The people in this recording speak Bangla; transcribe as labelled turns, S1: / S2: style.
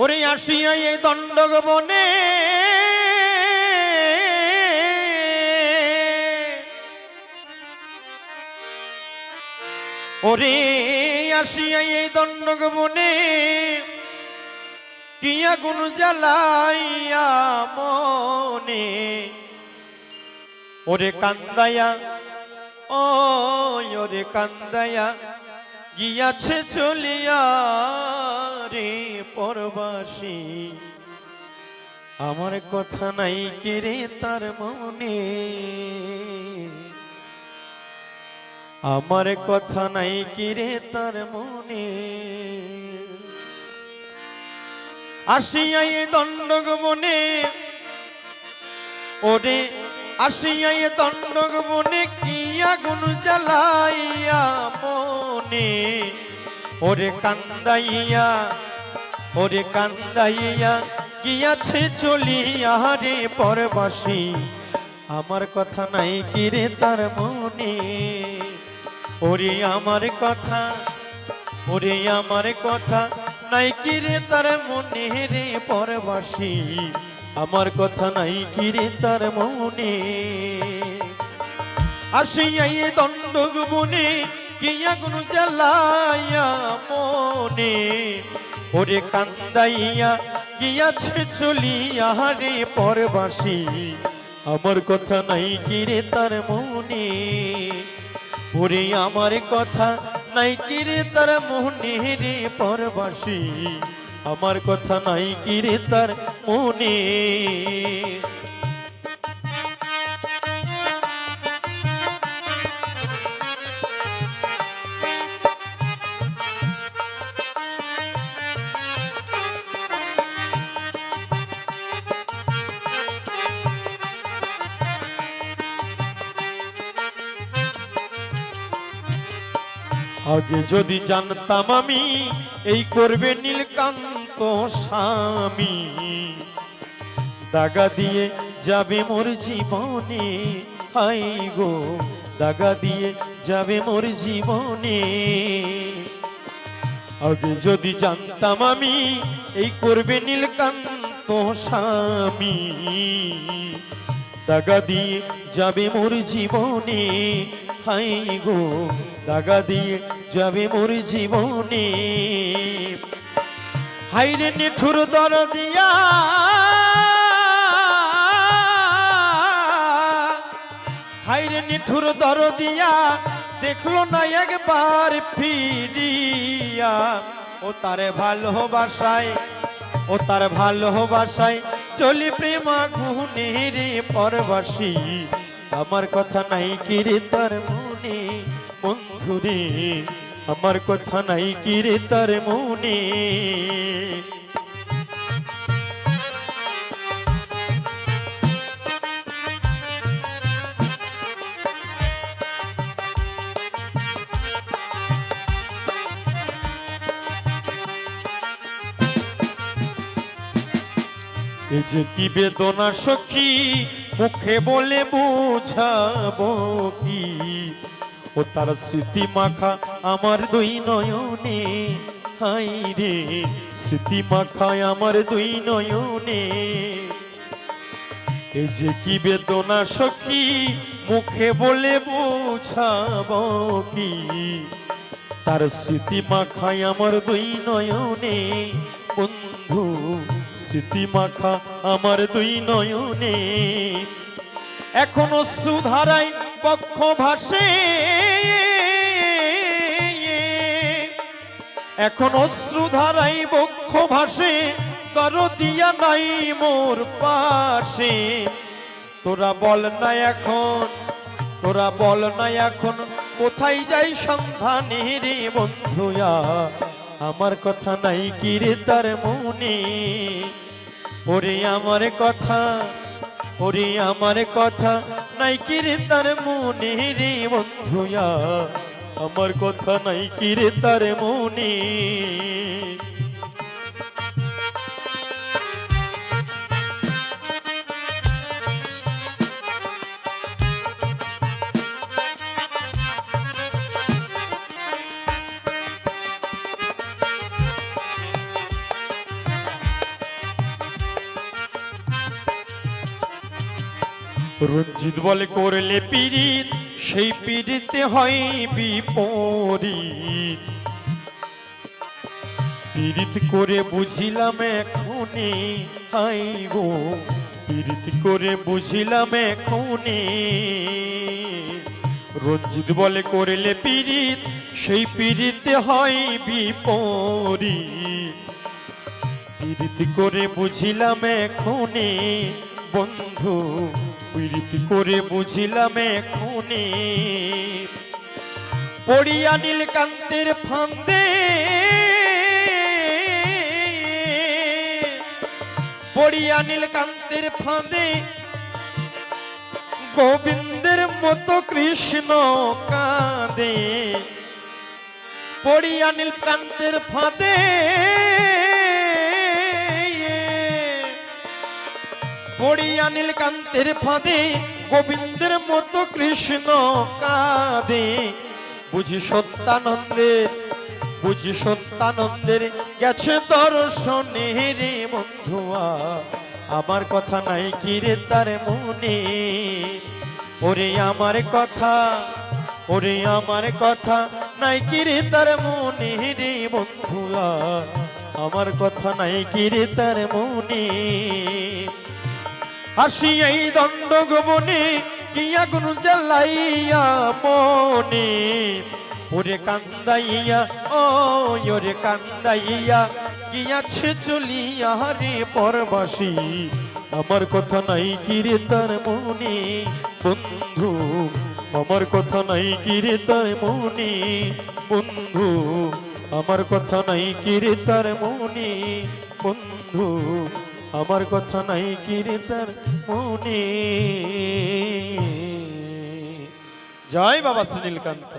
S1: ওরে আসিয়া এই দণ্ডক বনে ওরে আসিয়া এই দণ্ডক বনে কি আগুন জ্বালাইয়া মনে। ওরে কান্দায়া ও ওরে কান্দায়া। গিয়াছে চলিয়া রে পরবাসী। আমার কথা নাই কেড়ে তার মনে? আমার কথা নাই কিরে তার মনে? আসিয়াই দণ্ডক মনে, ওরে আসিয়াই দণ্ডক মনে, কি আগুন জ্বালাইয়া ওরে কান্দাইয়া ওরে কান্দাইয়া, গিয়াছে চলিয়া রে পরবাসী। আমার কথা নাই কিরে তার মনে? ওরে আমার কথা, ওরে আমার কথা নাই কিরে তার মনে রে পরবাসী? আমার কথা নাই কিরে তার মনে? আসিয়াই দণ্ডক বনে কিয়া গুণ জ্বালাইয়া মনে, ওরে কান্দাইয়া গিয়াছে চলিয়া রে পরবাসী। আমার কথা নাই কিরে তার মনে? ওরে আমার কথা নাই কিরে তার মনে রে পরবাসী? আমার কথা নাই কিরে তার মনে? আগে যদি জানতাম আমি, এই করবে নীলকান্ত স্বামী। দাগা দিয়ে যাবে মোর জীবনে, হাই গো, দাগা দিয়ে যাবে মোর জীবনে। আগে যদি জানতাম আমি, এই করবে নীলকান্ত স্বামী। দাগা দিয়ে যাবে মোর জীবনে হাই গো, দাগা দিয়ে যাবে মোর জীবনে হাইরে নিঠুর দর দিয়া। হাইরে নিঠুর দর দিয়া, দেখল না একবার ফিরিয়া। ও তারে ভালোবাসায়, ও তার ভালোবাসায় চলি প্রেমা গুনে রে পরবাসী। আমার কথা নাই কিরে তার মনে? বন্ধুরে আমার কথা নাই কিরে তার মনে? এই যে কি বেদনা সখী মুখে বলে বুঝাবো কি? ও তার স্মৃতি মাখা আমার দুই নয়নে। হাই রে, স্মৃতি মাখা আমার দুই নয়নে। এই যে কি বেদনা সখী, মুখে বলে বুঝাবো কি? তার স্মৃতি মাখায় আমার দুই নয়নে। বন্ধু স্মৃতি মাখা আমার দুই নয়নে। এখনও সুধারাই পক্ষ ভাসে। এখন অশ্রুধারাই বক্ষ ভাসে তর দিয়া নাই মোর পাশে। তোরা বল না এখন, তোরা বল না এখন, কোথায় যাই সন্ধানে রে বন্ধুয়া? আমার কথা নাই কিরে তার মনে? ওরে আমার কথা, ওরে আমার কথা নাই কিরে তার মনে রে বন্ধুয়া? আমার কথা নাই কিরে তার মনে? রঞ্জিত বলে করলে পীড়িত, সেই পীড়িতে হয় বিপরীত। পীড়িত করে বুঝিলাম এখনই, হাই গো, পীড়িত করে বুঝিলাম এখনই। রঞ্জিত বলে করলে পীড়িত, সেই পীড়িতে হয় বিপরীত। পীড়িত করে বুঝিলাম এখনে বন্ধু পীড়িত করে বুঝিলাম এখনে পড়িয়া নীলকান্তের ফান্দে পড়িয়া নীলকান্তের ফাঁদে গোবিন্দের মতো কৃষ্ণ কাঁদে। পড়িয়া নীলকান্তের ফাঁদে পড়িয়া নীলকান্তের ফাঁদে, গোবিন্দের মতো কৃষ্ণ কাঁদে। বুঝি সত্যানন্দের বুঝি সত্যানন্দের গেছে দর্শনে রে বন্ধুয়া। আমার কথা নাই কি রে তার মনে? ওরে আমার কথা, ওরে আমার কথা নাই কি রে তার মনে রে বন্ধুয়া? আমার কথা নাই কি রে তার মনে? আসি এই দণ্ড গোবনে কিয়া আগুন জ্বালাইয়া মনে। ওরে কান্দাইয়া, ও, ওরে কান্দাইয়া কি আছে চলিয়া রে পরবাসী। আমার কথা নাই কি রে তার মনে, বন্ধু? আমার কথা নাই কি রে তার মনে, বন্ধু? আমার কথা নাই কি রে তার মনে, বন্ধু? আমার কথা নাই কি রে তার মনে? জয় বাবা সুনীলকান্ত